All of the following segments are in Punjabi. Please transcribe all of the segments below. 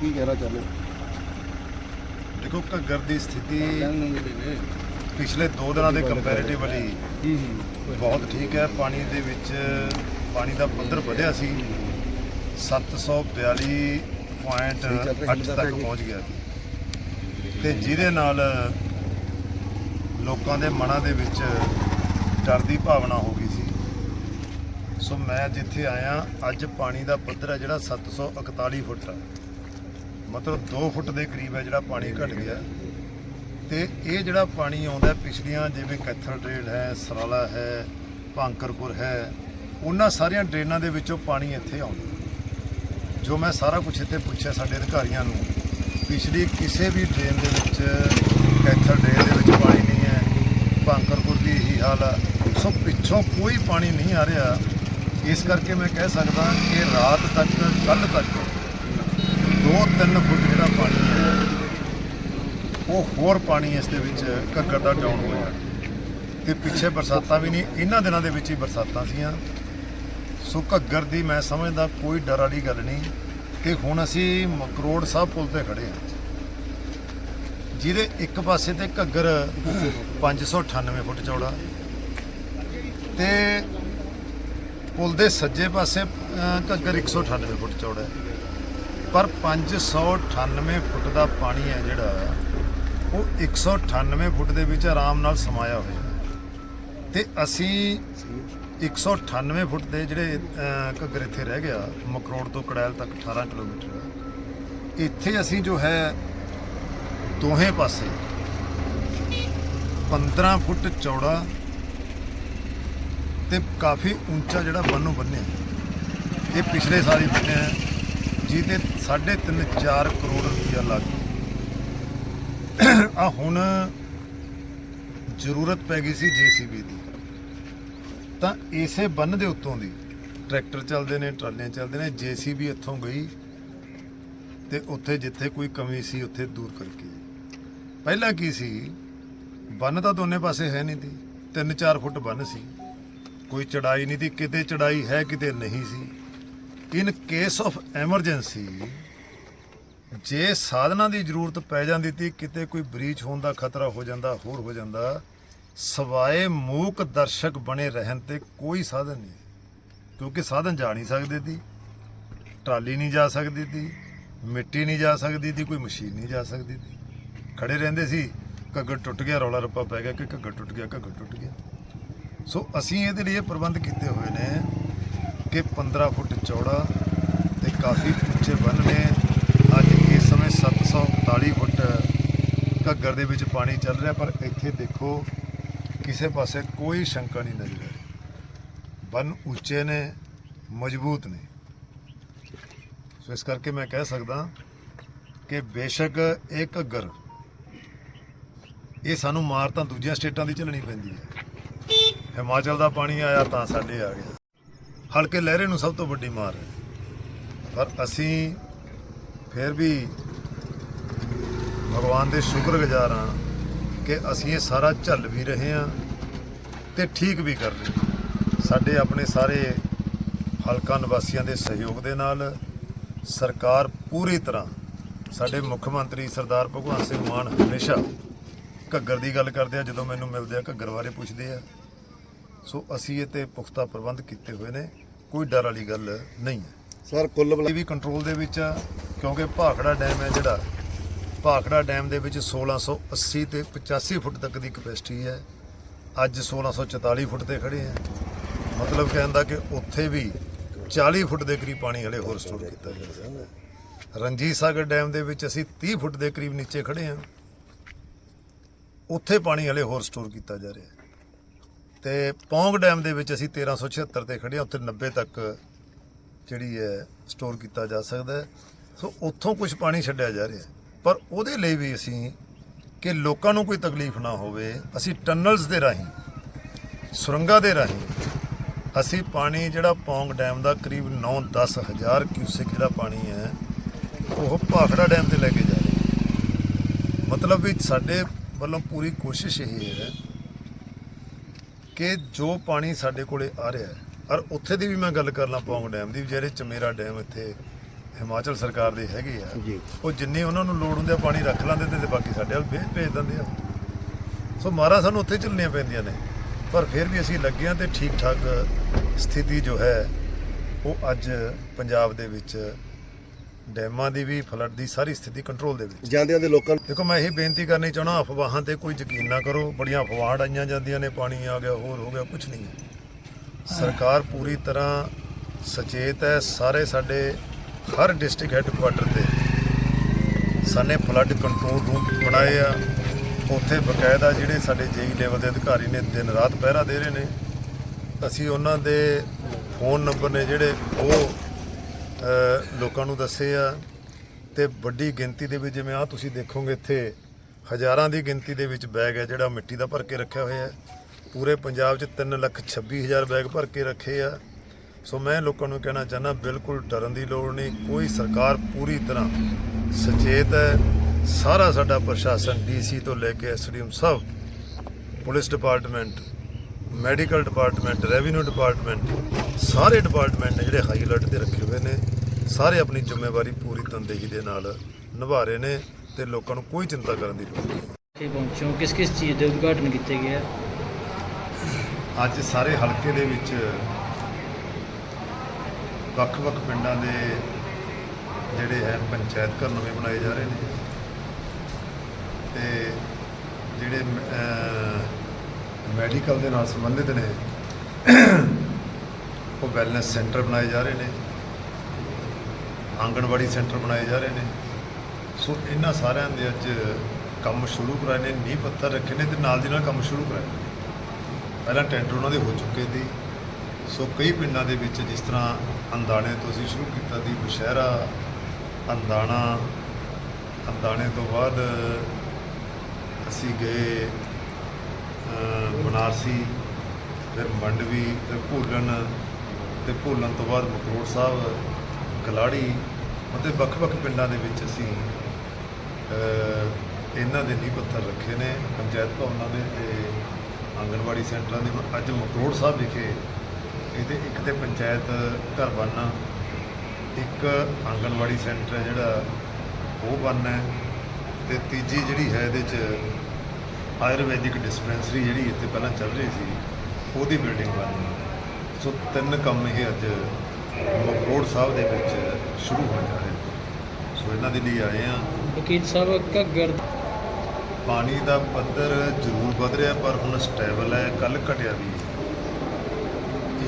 ਕੀ ਕਹਿਣਾ ਚਾਹੁੰਦੇ ਹੋ? ਦੇਖੋ ਘੱਗਰ ਦੀ ਸਥਿਤੀ ਪਿਛਲੇ 2 ਦਿਨਾਂ ਦੇ ਕੰਪੈਰੀਟਿਵਲੀ ਹੂੰ ਹੂੰ। ਬਹੁਤ ਠੀਕ ਹੈ। ਪਾਣੀ ਦੇ ਵਿੱਚ ਪਾਣੀ ਦਾ ਪੱਧਰ ਵਧਿਆ ਸੀ। 742.8 ਤੱਕ ਪਹੁੰਚ ਗਿਆ। ਸੀ ਤੇ ਜਿਹਦੇ ਨਾਲ ਲੋਕਾਂ ਦੇ ਮਨਾਂ ਦੇ ਵਿੱਚ ਡਰ ਦੀ ਭਾਵਨਾ ਹੋ ਗਈ ਸੀ। ਸੋ ਮੈਂ ਜਿੱਥੇ ਆਇਆ ਅੱਜ ਪਾਣੀ ਦਾ ਪੱਧਰ ਹੈ ਜਿਹੜਾ 741 ਫੁੱਟ ਆ। ਮਤਲਬ 2 ਫੁੱਟ ਦੇ ਕਰੀਬ ਹੈ ਜਿਹੜਾ ਪਾਣੀ ਘਟ ਗਿਆ। ਤੇ ਇਹ ਜਿਹੜਾ ਪਾਣੀ ਆਉਂਦਾ ਪਿਛਲੀਆਂ ਜਿਵੇਂ ਕੈਥਲ ਕੈਥਰਡਰੇਲ ਹੈ, ਸਰਾਲਾ ਹੈ, ਭਾਂਕਰਪੁਰ ਹੈ, ਉਹਨਾਂ ਸਾਰੀਆਂ ਡਰੇਨਾਂ ਦੇ ਵਿੱਚੋਂ ਪਾਣੀ ਇੱਥੇ ਆਉਂਦਾ ਜੋ ਮੈਂ ਸਾਰਾ ਕੁਝ ਇੱਥੇ ਪੁੱਛਿਆ ਸਾਡੇ ਅਧਿਕਾਰੀਆਂ ਨੂੰ, ਪਿਛਲੀ ਕਿਸੇ ਵੀ ਡਰੇਨ ਦੇ ਵਿੱਚ, ਕੈਥਲ ਕੈਥਰਡਰੇਲ ਦੇ ਵਿੱਚ ਪਾਣੀ ਨਹੀਂ ਹੈ, ਭਾਂਕਰਪੁਰ ਦੀ ਇਹੀ ਹਾਲ ਆ। ਸੋ ਪਿੱਛੋਂ ਕੋਈ ਪਾਣੀ ਨਹੀਂ ਆ ਰਿਹਾ। ਇਸ ਕਰਕੇ ਮੈਂ ਕਹਿ ਸਕਦਾ ਕਿ ਰਾਤ ਤੱਕ ਕੱਲ ਤੱਕ 2-3 ਫੁੱਟ ਜਿਹੜਾ ਪਾਣੀ ਹੈ ਉਹ ਹੋਰ ਪਾਣੀ ਇਸ ਦੇ ਵਿੱਚ ਘੱਗਰ ਦਾ ਡਾਊਨ ਹੋਇਆ। ਜਾਣਾ ਤੇ ਪਿੱਛੇ ਬਰਸਾਤਾਂ ਵੀ ਨਹੀਂ ਇਹਨਾਂ ਦਿਨਾਂ ਦੇ ਵਿੱਚ ਹੀ ਬਰਸਾਤਾਂ ਸੀਆਂ। ਸੋ ਘੱਗਰ ਦੀ ਮੈਂ ਸਮਝਦਾ ਕੋਈ ਡਰ ਵਾਲੀ ਗੱਲ ਨਹੀਂ ਕਿ ਹੁਣ ਅਸੀਂ ਮਕਰੋੜ ਸਾਹਿਬ ਪੁਲ ਤੇ ਖੜੇ ਹਾਂ। ਜਿਹਦੇ ਇੱਕ ਪਾਸੇ ਤੇ ਘੱਗਰ 598 ਫੁੱਟ ਚੌੜਾ ਤੇ ਪੁਲ ਦੇ ਸੱਜੇ ਪਾਸੇ ਅਹ, ਘੱਗਰ 198 ਫੁੱਟ ਚੌੜਾ ਹੈ। ਪਰ 598 ਫੁੱਟ ਦਾ ਪਾਣੀ ਹੈ ਜਿਹੜਾ, ਉਹ 198 ਫੁੱਟ ਦੇ ਵਿੱਚ ਆਰਾਮ ਨਾਲ ਸਮਾਇਆ ਹੋਇਆ ਹੈ। ਤੇ ਅਸੀਂ 198 ਫੁੱਟ ਦੇ ਜਿਹੜੇ ਘੱਗਰ ਇੱਥੇ ਰਹਿ ਗਿਆ, ਮਕਰੋੜ ਤੋਂ ਕੜੈਲ ਤੱਕ 18 ਕਿਲੋਮੀਟਰ। ਇੱਥੇ ਅਸੀਂ ਜੋ ਹੈ, ਦੋਹੇ ਪਾਸੇ 15 ਫੁੱਟ ਚੌੜਾ ਤੇ ਕਾਫੀ ਉੱਚਾ ਜਿਹੜਾ ਬੰਨੋ ਬੰਨਿਆ ਇਹ ਪਿਛਲੇ ਸਾਲ ਹੀ ਬੰਨਿਆ ਜਿਹਦੇ 3.5 4 ਕਰੋੜ ਰੁਪਇਆ ਲੱਗ ਗਿਆ ਆ ਹੁਣ ਜ਼ਰੂਰਤ ਪੈ ਗਈ ਸੀ ਜੀਸੀਬੀ ਦੀ। ਤਾਂ ਇਸੇ ਬੰਨ ਦੇ ਉੱਤੋਂ ਦੀ ਟਰੈਕਟਰ ਚੱਲਦੇ ਨੇ, ਟਰਾਲੀਆਂ ਚੱਲਦੇ ਨੇ, ਜੀਸੀਬੀ ਇੱਥੋਂ ਗਈ ਤੇ ਉੱਥੇ ਜਿੱਥੇ ਕੋਈ ਕਮੀ ਸੀ ਉੱਥੇ ਦੂਰ ਕਰਕੇ ਪਹਿਲਾਂ ਕੀ ਸੀ? ਬੰਨ ਤਾਂ ਦੋਨੇ ਪਾਸੇ ਹੈ ਨਹੀਂ ਸੀ। 3-4 ਫੁੱਟ ਬੰਨ ਸੀ। ਕੋਈ ਚੜਾਈ ਨਹੀਂ ਸੀ, ਕਿਤੇ ਚੜਾਈ ਹੈ, ਕਿਤੇ ਨਹੀਂ ਸੀ। ਇਨ ਕੇਸ ਆਫ ਐਮਰਜੈਂਸੀ, ਜੇ ਸਾਧਨਾਂ ਦੀ ਜ਼ਰੂਰਤ ਪੈ ਜਾਂਦੀ ਤੀ, ਕਿਤੇ ਕੋਈ ਬ੍ਰੀਚ ਹੋਣ ਦਾ ਖਤਰਾ ਹੋ ਜਾਂਦਾ, ਹੋਰ ਹੋ ਜਾਂਦਾ, ਸਵਾਏ ਮੂਕ ਦਰਸ਼ਕ ਬਣੇ ਰਹਿਣ ਤੇ ਕੋਈ ਸਾਧਨ ਨਹੀਂ। ਕਿਉਂਕਿ ਸਾਧਨ ਜਾ ਨਹੀਂ ਸਕਦੇ ਤੀ, ਟਰਾਲੀ ਨਹੀਂ ਜਾ ਸਕਦੀ ਤੀ, ਮਿੱਟੀ ਨਹੀਂ ਜਾ ਸਕਦੀ ਤੀ, ਕੋਈ ਮਸ਼ੀਨ ਨਹੀਂ ਜਾ ਸਕਦੀ ਤੀ। ਖੜੇ ਰਹਿੰਦੇ ਸੀ, ਘੱਗਰ ਟੁੱਟ ਗਿਆ, ਰੌਲਾ ਰੱਪਾ ਪੈ ਗਿਆ, ਕਿ ਘੱਗਰ ਟੁੱਟ ਗਿਆ, ਘੱਗਰ ਟੁੱਟ ਗਿਆ। ਸੋ ਅਸੀਂ ਇਹਦੇ ਲਈ ਇਹ ਪ੍ਰਬੰਧ ਕੀਤੇ ਹੋਏ ਨੇ ਕਿ 15 ਫੁੱਟ ਚੌੜਾ ਤੇ ਕਾਫੀ ਉੱਚੇ ਬੰਨ ਨੇ। ਅੱਜ ਇਸ ਸਮੇਂ 741 ਫੁੱਟ ਘੱਗਰ ਦੇ ਵਿੱਚ ਪਾਣੀ ਚੱਲ ਰਿਹਾ, ਪਰ ਇੱਥੇ ਦੇਖੋ, ਕਿਸੇ ਪਾਸੇ ਕੋਈ ਸ਼ੰਕਾ ਨਹੀਂ ਨਜ਼ਰ ਆ ਰਹੀ। ਬੰਨ ਉੱਚੇ ਨੇ, ਮਜ਼ਬੂਤ ਨੇ। ਸੋ ਇਸ ਕਰਕੇ ਮੈਂ ਕਹਿ ਸਕਦਾ ਕਿ ਬੇਸ਼ੱਕ ਇਹ ਘੱਗਰ, ਇਹ ਸਾਨੂੰ ਮਾਰ ਤਾਂ ਦੂਜੀਆਂ ਸਟੇਟਾਂ ਦੀ ਝੱਲਣੀ ਪੈਂਦੀ ਹੈ। ਹਿਮਾਚਲ ਦਾ ਪਾਣੀ ਆਇਆ ਤਾਂ ਸਾਡੇ ਆ ਗਿਆ। ਹਲਕੇ ਲਹਿਰੇ ਨੂੰ ਸਭ ਤੋਂ ਵੱਡੀ ਮਾਰ ਹੈ ਪਰ ਅਸੀਂ ਫਿਰ ਵੀ ਭਗਵਾਨ ਦੇ ਸ਼ੁਕਰਗੁਜ਼ਾਰ ਹਾਂ ਕਿ ਅਸੀਂ ਇਹ ਸਾਰਾ ਝੱਲ ਵੀ ਰਹੇ ਹਾਂ ਤੇ ਠੀਕ ਵੀ ਕਰ ਰਹੇ ਹਾਂ। ਸਾਡੇ ਆਪਣੇ ਸਾਰੇ ਹਲਕਾ ਨਿਵਾਸੀਆਂ ਦੇ ਸਹਿਯੋਗ ਦੇ ਨਾਲ ਸਰਕਾਰ ਪੂਰੀ ਤਰ੍ਹਾਂ ਸਾਡੇ ਮੁੱਖ ਮੰਤਰੀ ਸਰਦਾਰ ਭਗਵੰਤ ਸਿੰਘ ਮਾਨ ਹਮੇਸ਼ਾ ਘੱਗਰ ਦੀ ਗੱਲ ਕਰਦੇ ਆ, ਜਦੋਂ ਮੈਨੂੰ ਮਿਲਦੇ ਆ ਘੱਗਰ ਬਾਰੇ ਪੁੱਛਦੇ ਆ ਸੋ ਅਸੀਂ ਇਹ ਤੇ ਪੁਖਤਾ ਪ੍ਰਬੰਧ ਕੀਤੇ ਹੋਏ ਨੇ ਕੋਈ ਡਰ ਵਾਲੀ ਗੱਲ ਨਹੀਂ ਹੈ। ਸਰ ਕੁੱਲ ਇਹ ਵੀ ਕੰਟਰੋਲ ਦੇ ਵਿੱਚ ਆ ਕਿਉਂਕਿ ਭਾਖੜਾ ਡੈਮ ਹੈ ਜਿਹੜਾ ਭਾਖੜਾ ਡੈਮ ਦੇ ਵਿੱਚ 1680 ਤੇ 85 ਫੁੱਟ ਤੱਕ ਦੀ ਕਪੈਸਿਟੀ ਹੈ। ਅੱਜ 1644 ਫੁੱਟ ਤੇ ਖੜੇ ਆ ਮਤਲਬ ਕਹਿੰਦਾ ਕਿ ਉੱਥੇ ਵੀ 40 ਫੁੱਟ ਦੇ ਕਰੀਬ ਪਾਣੀ ਹਲੇ ਹੋਰ ਸਟੋਰ ਕੀਤਾ ਜਾ ਸਕਦਾ ਰਣਜੀਤ ਸਾਗਰ ਡੈਮ ਦੇ ਵਿੱਚ ਅਸੀਂ 30 ਫੁੱਟ ਦੇ ਕਰੀਬ ਨੀਚੇ ਖੜੇ ਆ ਉੱਥੇ ਪਾਣੀ ਹਲੇ ਹੋਰ ਸਟੋਰ ਕੀਤਾ ਜਾ ਰਿਹਾ ਹੈ। ਤੇ ਪੌਂਗ ਡੈਮ ਦੇ ਵਿੱਚ ਅਸੀਂ 1376 ਤੇ ਖੜੇ ਆ ਉੱਥੇ 90 ਤੱਕ ਜਿਹੜੀ ਹੈ ਸਟੋਰ ਕੀਤਾ ਜਾ ਸਕਦਾ ਹੈ। ਸੋ ਉੱਥੋਂ ਕੁਝ ਪਾਣੀ ਛੱਡਿਆ ਜਾ ਰਿਹਾ ਪਰ ਉਹਦੇ ਲਈ ਵੀ ਅਸੀਂ ਕਿ ਲੋਕਾਂ ਨੂੰ ਕੋਈ ਤਕਲੀਫ ਨਾ ਹੋਵੇ, ਅਸੀਂ ਟਨਲਸ ਦੇ ਰਾਹੀਂ, ਸੁਰੰਗਾਂ ਦੇ ਰਾਹੀਂ ਅਸੀਂ ਪਾਣੀ ਜਿਹੜਾ ਪੌਂਗ ਡੈਮ ਦਾ ਕਰੀਬ 9-10 ਹਜ਼ਾਰ ਕਿਊਸੈਕ ਜਿਹੜਾ ਪਾਣੀ ਹੈ, ਉਹ ਭਾਖੜਾ ਡੈਮ ਤੇ ਲੈ ਕੇ ਜਾ ਰਹੇ ਮਤਲਬ ਵੀ ਸਾਡੇ ਵੱਲੋਂ ਪੂਰੀ ਕੋਸ਼ਿਸ਼ ਇਹ ਹੈ ਕਿ ਜੋ ਪਾਣੀ ਸਾਡੇ ਕੋਲੇ ਆ ਰਿਹਾ ਹੈ ਔਰ ਉੱਥੇ ਦੀ ਵੀ ਮੈਂ ਗੱਲ ਕਰ ਲਾਂ ਪੌਂਗ ਡੈਮ ਦੀ ਜਿਹੜੇ ਚਮੇਰਾ ਡੈਮ ਇੱਥੇ ਹਿਮਾਚਲ ਸਰਕਾਰ ਦੇ ਹੈਗੇ ਆ। ਉਹ ਜਿੰਨੀ ਉਹਨਾਂ ਨੂੰ ਲੋੜ ਹੁੰਦੀ ਆ ਪਾਣੀ ਰੱਖ ਲੈਂਦੇ ਤੇ ਬਾਕੀ ਸਾਡੇ ਵੱਲ ਭੇਜ ਭੇਜ ਦਿੰਦੇ ਆ ਸੋ ਮਾਰਾ ਸਾਨੂੰ ਉੱਥੇ ਚੱਲਣੀਆਂ ਪੈਂਦੀਆਂ ਨੇ ਪਰ ਫਿਰ ਵੀ ਅਸੀਂ ਲੱਗੇ ਹਾਂ ਤੇ ਠੀਕ ਠਾਕ ਸਥਿਤੀ ਜੋ ਹੈ ਉਹ ਅੱਜ ਪੰਜਾਬ ਦੇ ਵਿੱਚ ਡੈਮਾਂ ਦੀ ਵੀ ਫਲੱਡ ਦੀ ਸਾਰੀ ਸਥਿਤੀ ਕੰਟਰੋਲ ਦੇ ਵਿੱਚ। ਜਾਂਦਿਆਂ ਦੇ ਲੋਕਾਂ ਨੂੰ ਦੇਖੋ ਮੈਂ ਇਹ ਬੇਨਤੀ ਕਰਨੀ ਚਾਹਣਾ ਅਫਵਾਹਾਂ ਤੇ ਕੋਈ ਯਕੀਨ ਨਾ ਕਰੋ। ਬੜੀਆਂ ਅਫਵਾਹਾਂ ਆਈਆਂ ਜਾਂਦੀਆਂ ਨੇ ਪਾਣੀ ਆ ਗਿਆ ਹੋਰ ਹੋ ਗਿਆ ਕੁਝ ਨਹੀਂ ਹੈ। ਸਰਕਾਰ ਪੂਰੀ ਤਰ੍ਹਾਂ ਸੁਚੇਤ ਹੈ ਸਾਰੇ ਸਾਡੇ ਹਰ ਡਿਸਟ੍ਰਿਕਟ ਹੈੱਡਕੁਆਟਰ ਤੇ। ਸਾਨੇ ਫਲੱਡ ਕੰਟਰੋਲ ਰੂਮ ਬਣਾਏ ਆ। ਉੱਥੇ ਬਕਾਇਦਾ ਜਿਹੜੇ ਸਾਡੇ ਜੇਈ ਲੈਵਲ ਦੇ ਅਧਿਕਾਰੀ ਨੇ ਦਿਨ ਰਾਤ ਪਹਿਰਾ ਦੇ ਰਹੇ ਨੇ। ਅਸੀਂ ਉਹਨਾਂ ਦੇ ਫੋਨ ਨੰਬਰ ਨੇ ਜਿਹੜੇ ਉਹ ਲੋਕਾਂ ਨੂੰ ਦੱਸੇ ਆ ਤੇ ਵੱਡੀ ਗਿਣਤੀ ਦੇ ਵਿੱਚ ਜਿਵੇਂ ਆ ਤੁਸੀਂ ਦੇਖੋਗੇ ਇੱਥੇ ਹਜ਼ਾਰਾਂ ਦੀ ਗਿਣਤੀ ਦੇ ਵਿੱਚ ਬੈਗ ਹੈ ਜਿਹੜਾ ਮਿੱਟੀ ਦਾ ਭਰ ਕੇ ਰੱਖਿਆ ਹੋਇਆ ਹੈ। ਪੂਰੇ ਪੰਜਾਬ 'ਚ 3 ਲੱਖ 26 ਹਜ਼ਾਰ ਬੈਗ ਭਰ ਕੇ ਰੱਖੇ ਆ। ਸੋ ਮੈਂ ਲੋਕਾਂ ਨੂੰ ਕਹਿਣਾ ਚਾਹੁੰਦਾ, ਬਿਲਕੁਲ ਡਰਨ ਦੀ ਲੋੜ ਨਹੀਂ। ਕੋਈ ਸਰਕਾਰ ਪੂਰੀ ਤਰ੍ਹਾਂ ਸੁਚੇਤ ਹੈ। ਸਾਰਾ ਸਾਡਾ ਪ੍ਰਸ਼ਾਸਨ ਡੀਸੀ ਤੋਂ ਲੈ ਕੇ ਐਸਡੀਐਮ ਸਭ, police department medical department revenue department ਸਾਰੇ ਡਿਪਾਰਟਮੈਂਟ ਨੇ ਜਿਹੜੇ ਹਾਈ ਅਲਰਟ ਤੇ ਰੱਖੇ ਹੋਏ ਨੇ ਸਾਰੇ ਆਪਣੀ ਜ਼ਿੰਮੇਵਾਰੀ ਪੂਰੀ ਤਨਦੇਹੀ ਦੇ ਨਾਲ ਨਿਭਾ ਰਹੇ ਨੇ ਤੇ ਲੋਕਾਂ ਨੂੰ ਕੋਈ ਚਿੰਤਾ ਕਰਨ ਦੀ ਲੋੜ ਨਹੀਂ। ਪਹੁੰਚੋ। ਕਿਸ ਕਿਸ ਚੀਜ਼ ਦੇ ਉਦਘਾਟਨ ਕੀਤੇ ਗਏ ਆ? ਅੱਜ ਸਾਰੇ ਹਲਕੇ ਦੇ ਵਿੱਚ ਵੱਖ-ਵੱਖ ਪਿੰਡਾਂ ਦੇ ਜਿਹੜੇ ਹੈ ਪੰਚਾਇਤ ਘਰ ਨਵੇਂ ਬਣਾਏ ਜਾ ਰਹੇ ਨੇ ਤੇ ਜਿਹੜੇ ਮੈਡੀਕਲ ਦੇ ਨਾਲ ਸੰਬੰਧਿਤ ਨੇ। ਉਹ ਵੈਲਨੈਸ ਸੈਂਟਰ ਬਣਾਏ ਜਾ ਰਹੇ ਨੇ। ਆਂਗਣਵਾੜੀ ਸੈਂਟਰ ਬਣਾਏ ਜਾ ਰਹੇ ਨੇ। ਸੋ ਇਹਨਾਂ ਸਾਰਿਆਂ ਦੇ ਅੱਜ ਕੰਮ ਸ਼ੁਰੂ ਕਰਾਏ ਨੇ, ਨੀਂਹ ਪੱਥਰ ਰੱਖੇ ਨੇ ਤੇ ਨਾਲ ਦੀ ਨਾਲ ਕੰਮ ਸ਼ੁਰੂ ਕਰਾਏ ਨੇ। ਪਹਿਲਾਂ ਟੈਂਡਰ ਉਹਨਾਂ ਦੇ ਹੋ ਚੁੱਕੇ ਸੀ। ਸੋ ਕਈ ਪਿੰਡਾਂ ਦੇ ਵਿੱਚ ਜਿਸ ਤਰ੍ਹਾਂ ਅੰਦਾਣੇ ਤੋਂ ਅਸੀਂ ਸ਼ੁਰੂ ਕੀਤਾ ਦੀ ਬਸ਼ਹਿਰਾ, ਅੰਦਾਣਾ, ਅੰਦਾਣੇ ਤੋਂ ਬਾਅਦ ਅਸੀਂ ਗਏ ਬਨਾਰਸੀ ਫਿਰ ਮੰਡਵੀ ਫਿਰ ਭੂਲਣ ਤੇ ਭੂਲਣ ਤੋਂ ਬਾਅਦ ਮਕਰੋੜ ਸਾਹਿਬ ਕਲਾੜੀ ਅਤੇ ਵੱਖ-ਵੱਖ ਪਿੰਡਾਂ ਦੇ ਵਿੱਚ ਅਸੀਂ ਇਹਨਾਂ ਦੇ ਨੀਂਹ ਪੱਥਰ ਰੱਖੇ ਨੇ, ਪੰਚਾਇਤ ਭਵਨਾਂ ਦੇ ਤੇ ਆਂਗਣਵਾੜੀ ਸੈਂਟਰਾਂ ਦੇ। ਅੱਜ ਮਕਰੋੜ ਸਾਹਿਬ ਵਿਖੇ ਇਹਦੇ ਇੱਕ ਤੇ ਪੰਚਾਇਤ ਘਰ ਬਣਨਾ ਇੱਕ ਆਂਗਣਵਾੜੀ ਸੈਂਟਰ ਹੈ ਜਿਹੜਾ ਉਹ ਬਣਨਾ ਹੈ ਤੇ ਤੀਜੀ ਜਿਹੜੀ ਹੈ ਇਹਦੇ 'ਚ ਆਯੁਰਵੈਦਿਕ ਡਿਸਪੈਂਸਰੀ ਜਿਹੜੀ ਇੱਥੇ ਪਹਿਲਾਂ ਚੱਲ ਰਹੀ ਸੀ ਉਹਦੀ ਬਿਲਡਿੰਗ ਬਣਨੀ ਹੈ। ਸੋ ਤਿੰਨ ਕੰਮ ਇਹ ਅੱਜ ਮਕਰੋੜ ਸਾਹਿਬ ਦੇ ਵਿੱਚ ਸ਼ੁਰੂ ਹੋਣ ਜਾ ਰਹੇ ਸੋ ਇਹਨਾਂ ਦੇ ਲਈ ਆਏ ਆ ਵਕੀਲ ਸਾਹਿਬ ਘੱਗਰ ਪਾਣੀ ਦਾ ਪੱਧਰ ਜ਼ਰੂਰ ਵਧ ਰਿਹਾ ਪਰ ਹੁਣ ਸਟੇਬਲ ਹੈ ਕੱਲ ਘਟਿਆ ਵੀ।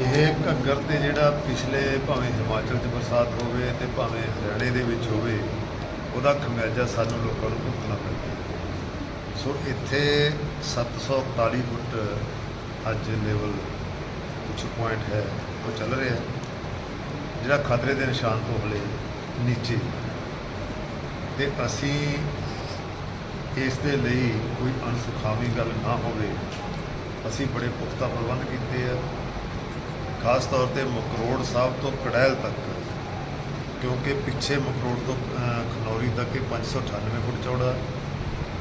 ਇਹ ਘੱਗਰ ਤੇ ਜਿਹੜਾ ਪਿਛਲੇ ਭਾਵੇਂ ਹਿਮਾਚਲ 'ਚ ਬਰਸਾਤ ਹੋਵੇ ਤੇ ਭਾਵੇਂ ਹਰਿਆਣੇ ਦੇ ਵਿੱਚ ਹੋਵੇ ਉਹਦਾ ਖਮਿਆਜਾ ਸਾਨੂੰ ਲੋਕਾਂ ਨੂੰ ਭੁਗਤਣਾ ਪੈਂਦਾ। ਸੋ ਇੱਥੇ 741 ਫੁੱਟ ਅੱਜ ਲੈਵਲ ਕੁਝ ਪੁਆਇੰਟ ਹੈ, ਉਹ ਚੱਲ ਰਿਹਾ ਜਿਹੜਾ ਖਤਰੇ ਦੇ ਨਿਸ਼ਾਨ ਤੋਂ ਹਲੇ ਨੀਚੇ। ਤੇ ਅਸੀਂ ਇਸ ਦੇ ਲਈ ਕੋਈ ਅਣਸੁਖਾਵੀ ਗੱਲ ਨਾ ਹੋਵੇ, ਅਸੀਂ ਬੜੇ ਪੁਖਤਾ ਪ੍ਰਬੰਧ ਕੀਤੇ ਆ। ਖਾਸ ਤੌਰ ਤੇ ਮਕਰੋੜ ਸਾਹਿਬ ਤੋਂ ਕੜੈਲ ਤੱਕ, ਕਿਉਂਕਿ ਪਿੱਛੇ ਮਕਰੋੜ ਤੋਂ ਖਨੌਰੀ ਤੱਕ ਇਹ 598 ਫੁੱਟ ਚੌੜਾ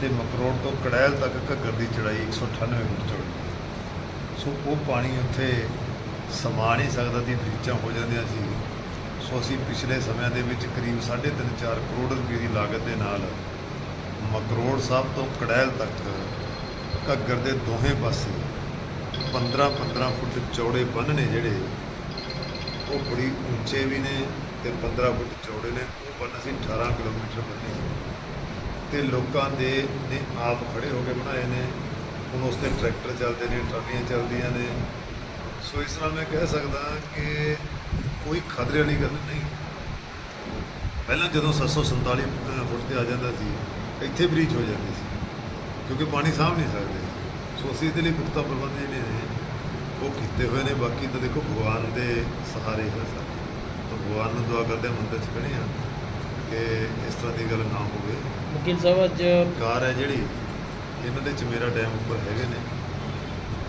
ਤੇ ਮਕਰੋੜ ਤੋਂ ਕੜੈਲ ਤੱਕ ਘੱਗਰ ਦੀ ਚੜਾਈ 198 ਫੁੱਟ ਚੌੜੀ। ਸੋ ਉਹ ਪਾਣੀ ਉੱਥੇ ਸਮਾ ਨਹੀਂ ਸਕਦਾ ਦੀ ਬ੍ਰੀਚਾਂ ਹੋ ਜਾਂਦੀਆਂ ਸੀ। ਸੋ ਅਸੀਂ ਪਿਛਲੇ ਸਮਿਆਂ ਦੇ ਵਿੱਚ ਕਰੀਬ 3.5 4 ਕਰੋੜ ਰੁਪਏ ਦੀ ਲਾਗਤ ਦੇ ਨਾਲ ਮਕਰੋੜ ਸਾਹਿਬ ਤੋਂ ਕੜੈਲ ਤੱਕ ਘੱਗਰ ਦੇ ਦੋਹੇ ਪਾਸੇ 15 15 ਫੁੱਟ ਚੌੜੇ ਬੰਨ ਨੇ ਜਿਹੜੇ, ਉਹ ਬੜੀ ਉੱਚੇ ਵੀ ਨੇ ਤੇ 15 ਫੁੱਟ ਚੌੜੇ ਨੇ। ਉਹ ਬੰਨ ਅਸੀਂ 18 ਕਿਲੋਮੀਟਰ ਬੰਨੇ ਤੇ ਲੋਕਾਂ ਦੇ ਨੇ ਆਪ ਖੜੇ ਹੋ ਕੇ ਬਣਾਏ ਨੇ। ਹੁਣ ਉਸ ਤੇ ਟਰੈਕਟਰ ਚੱਲਦੇ ਨੇ ਟਰਾਲੀਆਂ ਚੱਲਦੀਆਂ ਨੇ। ਸੋ ਇਸ ਨਾਲ ਮੈਂ ਕਹਿ ਸਕਦਾ ਕਿ ਕੋਈ ਖਤਰੇ ਵਾਲੀ ਗੱਲ ਨਹੀਂ। ਪਹਿਲਾਂ ਜਦੋਂ 747 ਅ, ਫੁੱਟ ਤੇ ਆ ਜਾਂਦਾ ਸੀ ਇੱਥੇ ਬ੍ਰੀਚ ਹੋ ਜਾਂਦੀ ਸੀ ਕਿਉਂਕਿ ਪਾਣੀ ਸਾਂਭ ਨਹੀਂ ਸਕਦੇ। ਸੋ ਅਸੀਂ ਇਹਦੇ ਲਈ ਪੁਖਤਾ ਪ੍ਰਬੰਧ ਜਿਹੜੇ ਨੇ ਉਹ ਕੀਤੇ ਹੋਏ ਨੇ। ਬਾਕੀ ਤਾਂ ਦੇਖੋ ਭਗਵਾਨ ਦੇ ਸਹਾਰੇ ਹੈ ਸਭ। ਭਗਵਾਨ ਨੂੰ ਦੁਆ ਕਰਦੇ ਮੰਦਰ 'ਚ ਖੜੇ ਹਾਂ। ਕਿ ਇਸ ਤਰ੍ਹਾਂ ਦੀ ਗੱਲ ਨਾ ਹੋਵੇ। ਵਕੀਲ ਸਾਹਿਬ ਅੱਜ ਕਾਰ ਹੈ ਜਿਹੜੀ ਇਹਨਾਂ ਦੇ ਚ ਮੇਰਾ ਡੈਮ ਉੱਪਰ ਹੈਗੇ ਨੇ।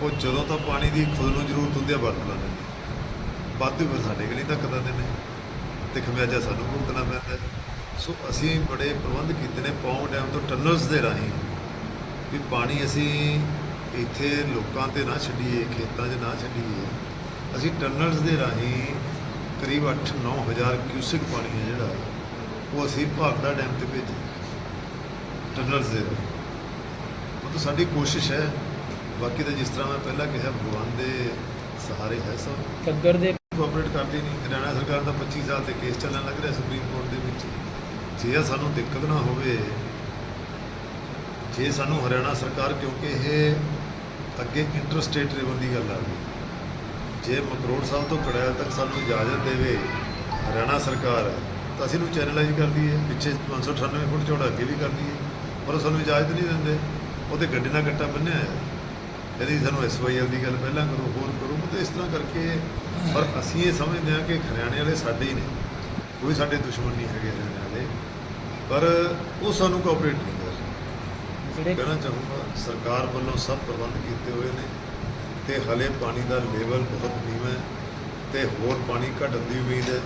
ਉਹ ਜਦੋਂ ਤਾਂ ਪਾਣੀ ਦੀ ਖੁਦ ਨੂੰ ਜ਼ਰੂਰਤ ਹੁੰਦੀ ਹੈ ਵਰਤ ਲੈਂਦੇ ਨੇ। ਵਾਧੂ ਫਿਰ ਸਾਡੇ ਕੋਲ ਹੀ ਧੱਕ ਦਿੰਦੇ ਨੇ। ਤੇ ਖਮਿਆਜਾ ਸਾਨੂੰ ਭੁਗਤਣਾ ਪੈਂਦਾ। ਸੋ ਅਸੀਂ ਬੜੇ ਪ੍ਰਬੰਧ ਕੀਤੇ ਨੇ ਪੌਂਗ ਡੈਮ ਤੋਂ ਟਨਲਸ ਦੇ ਰਾਹੀਂ ਵੀ ਪਾਣੀ ਅਸੀਂ ਇੱਥੇ ਲੋਕਾਂ ਤੇ ਨਾ ਛੱਡੀਏ ਖੇਤਾਂ 'ਚ ਨਾ ਛੱਡੀਏ। ਅਸੀਂ ਟਨਲਸ ਦੇ ਰਾਹੀਂ ਕਰੀਬ 8-9000 ਕਿਊਸਿਕ ਪਾਣੀ ਹੈ ਜਿਹੜਾ। ਉਹ ਅਸੀਂ ਭਾਖੜਾ ਡੈਮ ਤੇ ਭੇਜੇ। ਟਨਲਸ ਦੇ ਰਾਹੀਂ। ਉਹ ਤਾਂ ਸਾਡੀ ਕੋਸ਼ਿਸ਼ ਹੈ। ਬਾਕੀ ਤਾਂ ਜਿਸ ਤਰ੍ਹਾਂ ਮੈਂ ਪਹਿਲਾਂ ਕਿਹਾ ਭਗਵਾਨ ਦੇ ਸਹਾਰੇ ਹੈ ਸਭ। ਘੱਗਰ ਦੇ ਕੋਆਪਰੇਟ ਕਰਦੀ ਨਹੀਂ। ਹਰਿਆਣਾ ਸਰਕਾਰ ਦਾ 25 ਸਾਲ ਤੇ ਕੇਸ ਚੱਲਣ ਲੱਗ ਰਿਹਾ ਸੁਪਰੀਮ ਕੋਰਟ ਦੇ ਵਿੱਚ। ਜੇ ਸਾਨੂੰ ਦਿੱਕਤ ਨਾ ਹੋਵੇ ਜੇ ਸਾਨੂੰ ਹਰਿਆਣਾ ਸਰਕਾਰ ਕਿਉਂਕਿ ਇਹ ਅੱਗੇ ਇੰਟਰਸਟੇਟ ਲੈਵਲ ਦੀ ਗੱਲ ਆ ਗਈ। ਜੇ ਮਕਰੋੜ ਸਾਹਿਬ ਤੋਂ ਕੜਿਆ ਤੱਕ ਸਾਨੂੰ ਇਜਾਜ਼ਤ ਦੇਵੇ ਹਰਿਆਣਾ ਸਰਕਾਰ ਤਾਂ ਅਸੀਂ ਨੂੰ ਚੈਨਲਾਈਜ਼ ਕਰਦੀ ਹੈ ਪਿੱਛੇ 598 ਫੁੱਟ ਚੌੜਾ ਅੱਗੇ ਵੀ ਕਰਦੀ ਹੈ ਪਰ ਉਹ ਸਾਨੂੰ ਇਜਾਜ਼ਤ ਨਹੀਂ ਦਿੰਦੇ। ਉਹਦੇ ਗੱਡੀ ਨਾਲ ਗੱਟਾ ਬੰਨਿਆ ਹੈ ਕਹਿੰਦੀ ਸਾਨੂੰ ਐਸਵਾਈਐਲ ਦੀ ਗੱਲ ਪਹਿਲਾਂ ਕਰੋ ਹੋਰ ਕਰੋ। ਮਤਲਬ ਇਸ ਤਰ੍ਹਾਂ ਕਰਕੇ ਪਰ ਅਸੀਂ ਇਹ ਸਮਝਦੇ ਹਾਂ ਕਿ ਹਰਿਆਣੇ ਵਾਲੇ ਸਾਡੇ ਹੀ ਨੇ। ਕੋਈ ਸਾਡੇ ਦੁਸ਼ਮਣ ਨਹੀਂ ਹੈਗੇ ਹਰਿਆਣੇ ਵਾਲੇ। ਪਰ ਉਹ ਸਾਨੂੰ ਕੋਆਪਰੇਟ ਨਹੀਂ ਕਰ ਰਹੇ। ਜਿਹੜੇ ਕਹਿਣਾ ਚਾਹੂੰਗਾ ਸਰਕਾਰ ਵੱਲੋਂ ਸਭ ਪ੍ਰਬੰਧ ਕੀਤੇ ਹੋਏ ਨੇ ਤੇ ਹਲੇ ਪਾਣੀ ਦਾ ਲੈਵਲ ਬਹੁਤ ਨੀਵਾਂ ਹੈ ਤੇ ਹੋਰ ਪਾਣੀ ਘਟਣ ਦੀ ਉਮੀਦ ਹੈ।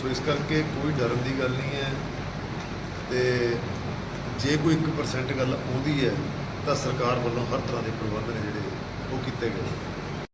ਸੋ ਇਸ ਕਰਕੇ ਕੋਈ ਡਰਨ ਦੀ ਗੱਲ ਨਹੀਂ ਹੈ ਤੇ ਜੇ ਕੋਈ 1% ਗੱਲ ਆਉਂਦੀ ਹੈ ਤਾਂ ਸਰਕਾਰ ਵੱਲੋਂ ਹਰ ਤਰ੍ਹਾਂ ਦੇ ਪ੍ਰਬੰਧ ਨੇ ਜਿਹੜੇ ਉਹ ਕੀਤੇ ਗਏ